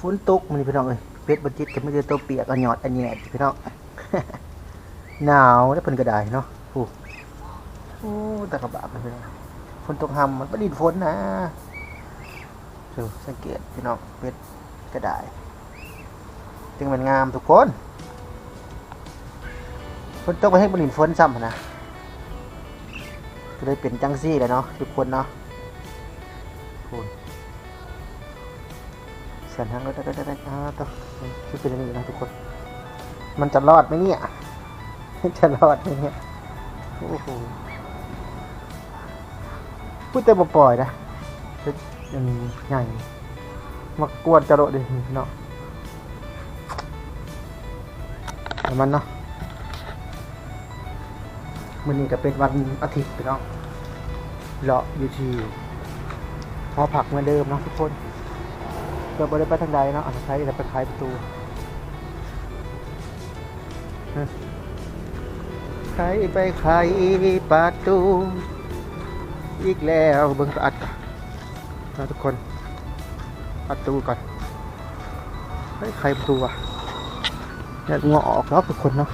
ฝนตกมันพี่น้องเอ้ยเป็ดบนจิตก็ไม่ได้ตัวเปียกอันหยอดอันแหนดพี่น้องหนาวแล้วเพิ่นก็ได้เนาะโอ้โอ้ตะกะบาบเลยพี่น้องฝนตกหำมันบ่ดินฝนนะดูสังเกตพี่น้องเป็ดก็ได้จึงมันงามทุกคนฝนตกไปให้บ่ดินฝนซ้ำนนะก็เลยเป็นจังซี่แหละเนาะทุกคนเนาะคุณ เสียงทางรถได้ได้ได้อ่าต่อคือเป็นอย่างนี้นะทุกคน มันจะรอดไหมเนี่ย จะรอดไหมเนี่ย โอ้โหพูดแต่บ่ปล่อยนะยังใหญ่มากวนจะโดดดิพี่น้องแต่มันเนาะมันนี้ก็เป็นวันอาทิตย์พี่น้องเลาะอยู่ที่หอผักเหมือนเดิมนะทุกคน กิดบริไปทางใดเนาะอาจจะใช้แต่ไปขายประตูใครไปขายประตูอีกแล้วเบิ่งก็อัดก่อนนะทุกคนอัดตูก่อนเฮ้ยใครประตูอะเนี่ยงอออกแล้วทุกคนเนาะ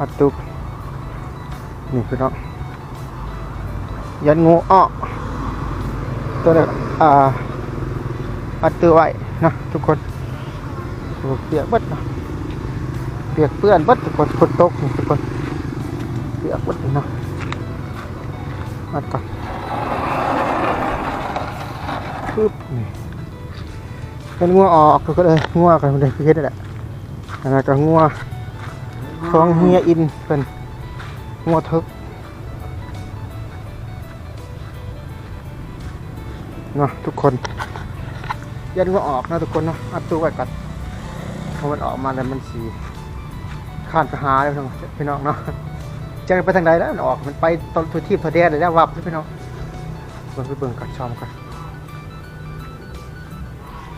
อัดตูนี่คือเนาะยันงูอ้อ ตัวนี้อ่าอัดตัวไว้นะทุกคนเปียกเบิดนะเปียกเปื้อนเบิดทุกคนฝนตกทุกคนเปียกเบิดนะอัดก่อนปึ๊บนี่เป็นงัวออกก็เลยงัวกันเลยคือเฮ็ดนั่นแหละแล้วก็งัวของเฮียอินเป็นงัวทึก เนาะทุกคนยันก็ออกนะทุกคนเนาะอัดตู้ไว้ก่อนพอมันออกมาแล้วมันสีข้านไปหาเลยพี่น้องพี่น้องเนาะจะไปทางใดแล้วมันออกมันไปตอนทุทีบทัวแดนเลยแล้ววับพี่น้องเบิ่งไปเบิ่งก่อนชมก่อน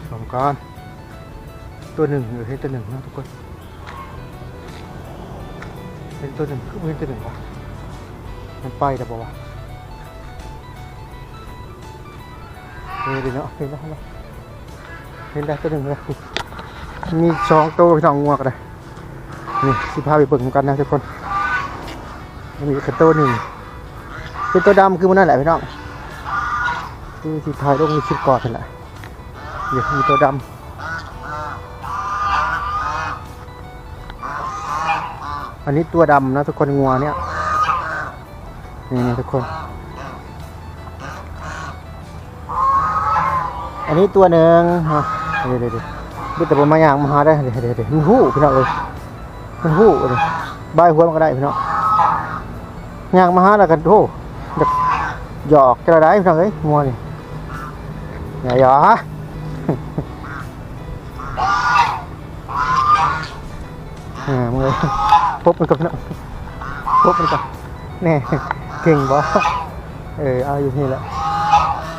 ชมก่อนตัวหนึ่งหรือเห็นตัวหนึ่งเนาะทุกคนเห็นตัวหนึ่งคือเห็นตัวหนึ่งวะมันไปแต่บอกว่า เห็นเนาะเห็นแล้วเนาะเห็นได้ตัวหนึ่งเลยมีสองตัวสองงวกเลยนี่สิพาไปเบิ่งกันนะทุกคนมีกระตัวหนึ่งเป็นตัวดำคือมันนั่นแหละพี่น้องคือที่ถ่ายลงในคลิปก่อนนั่นแหละเดี๋ยวมีตัวดำอันนี้ตัวดำนะทุกคนงัวเนี่ยนี่ทุกคน อันนี้ตัวหนึ่งฮะเดี๋ยวเดี๋ยวเดี๋ยวดูแต่ผมมาอย่างมาหาได้เดี๋ยวเดี๋ยวเดี๋ยวมันหู้พี่น้องเลยมันหู้เลยบายหัวมันก็ได้พี่น้องย่างมาหาแล้วกันโอ้ยหยอกจะได้พี่น้องเอ้ยงัวนี่อย่าหยอกฮะอ่ามึงเลยพบมันกับพี่น้องพบมันกับแน่เก่งบ่เออเอาอยู่นี่แหละ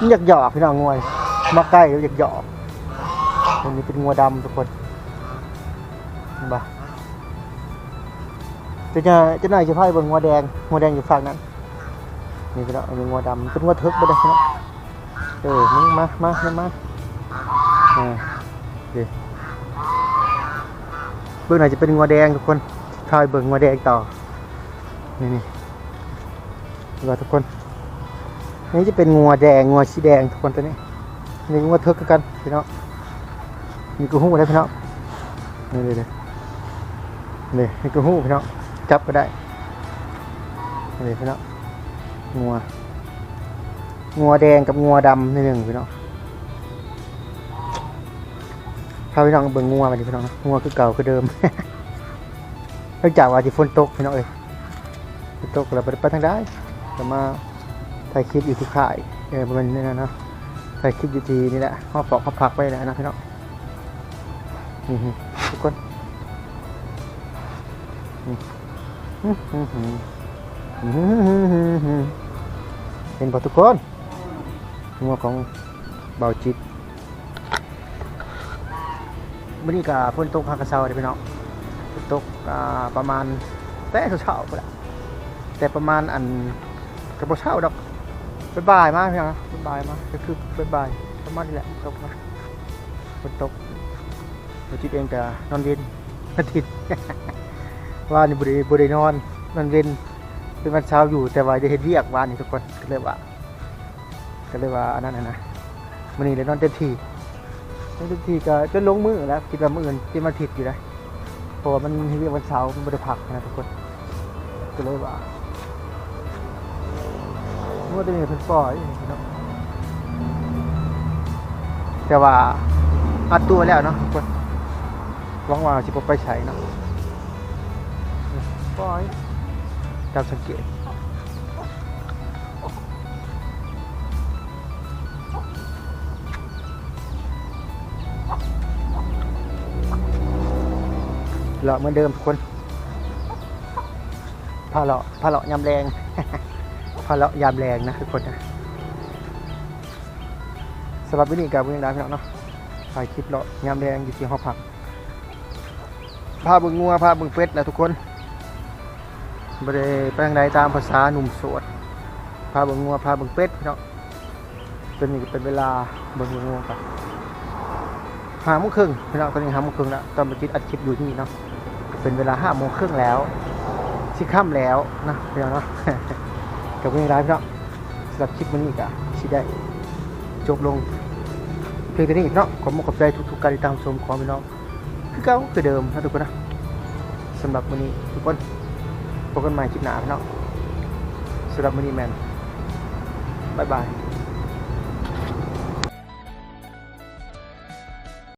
อยากหยอกพี่น้องงวย มาใกล้แล้วอยากหยอกอันนี้เป็นงัวดำทุกคนเห็นปะจะจะจะหน่อยจะพายบนงัวแดงงัวแดงอยู่ฝั่งนั้นนี่ก็แล้วอันนี้งัวดำเป็นงัวทึกไปเลยนะเออมึงมามามามาอ่าเดี๋ยวเบื้องไหนจะเป็นงัวแดงทุกคนพายเบิ่งงัวแดงต่อนี่นี่เห็นปะทุกคนนนี่จะเป็นงัวแดงงัวสีแดงทุกคนตัวนี้ นี่งัวเทิกกันพี่น้องมีกระหู้ได้พี่น้องนี่เลยเลยนี่มีกระหู้พี่น้องจับก็ได้นี่พี่น้องงัวงัวแดงกับงัวดำนี่หนึ่งพี่น้องพาพี่น้องเบิ่งงัวมาดิพี่น้องนะงัวคือเก่าคือเดิมหลังจากว่าที่ฝนตกพี่น้องเอ้ยฝนตกเราไปไปทางใดแต่มาถ่ายคลิปอยู่ที่ค่ายเออประมาณนี้นะเนาะ ใส่คลิปดีๆนี่แหละห่อปอกห่อผักไปแล้วนะพี่น้องนี่ทุกคนเห็นปะทุกคนหัวของเบาจิตวันนี้กับฝนตกพักระเซาเลยพี่น้องฝนตกประมาณแต่เช้าๆก็แหละแต่ประมาณอันกระโปเช้าดอก บ๊ายบายมากพี่น้องนะบ๊ายบายมากก็คือบ๊ายบายประมาณนี้แหละตกนะฝนตกอาทิตย์เองแต่นอนเย็นอาทิตย์ว่านี่บริบรินอนนอนเย็นเป็นวันเช้าอยู่แต่ว่าจะเห็นเรียกวานนี่ทุกคนก็เลยว่าก็เลยว่าอันนั้นนะนมันนี่เลยนอนเต็มที่นอนเต็มที่ก็จนลงมือแล้วคิดว่ามืออื่นที่มันทิดอยู่นะเพราะว่ามันเรียกวันเสามันบริพักนะทุกคนก็เลยว่า เมื่อตัวนี้เป็นปล่อยเนาะแต่ว่าอัดตัวแล้วเนาะทุกคนหวังว่าสิบไปใช้เนาะปล่อยตามสังเกตเลาะเหมือนเดิมทุกคนพาเลาะพาเลาะยำแรง พาเลาะยามแรงนะทุกคนนะสำหรับวิธีการเมืองร้านพี่น้องเนาะถ่ายคลิปเลาะยามแรงอยู่ที่หอพักพาบึงงัวพาบึงเป็ดนะทุกคนบริแปลงใดตามภาษาหนุ่มโสดพาบึงงัวพาบึงเป็ดพี่น้องเป็นนี่เป็นเวลาบึงงัวกันห้าโมงครึ่งพี่น้องตอนนี้ห้าโมงครึ่งแล้วตอนมาจิตอัดคลิปอยู่ที่นี่เนาะเป็นเวลาห้าโมงครึ่งแล้วสิค่ำแล้วนะพี่น้องเนาะ กับเรื่ร้ายพี่น้องสำหรับคลิปวันนี้ก็สิได้จบลง เพียงเท่านี้เนาะขอมขอบใจทุกๆการติดตามชมของพี่น้อง คือเก่าคือเดิมนะทุกคนนะสำหรับวันนี้ทุกคนพบกันใหม่คลิปหน้าพี่น้องสำหรับวันนี้แมนบายบาย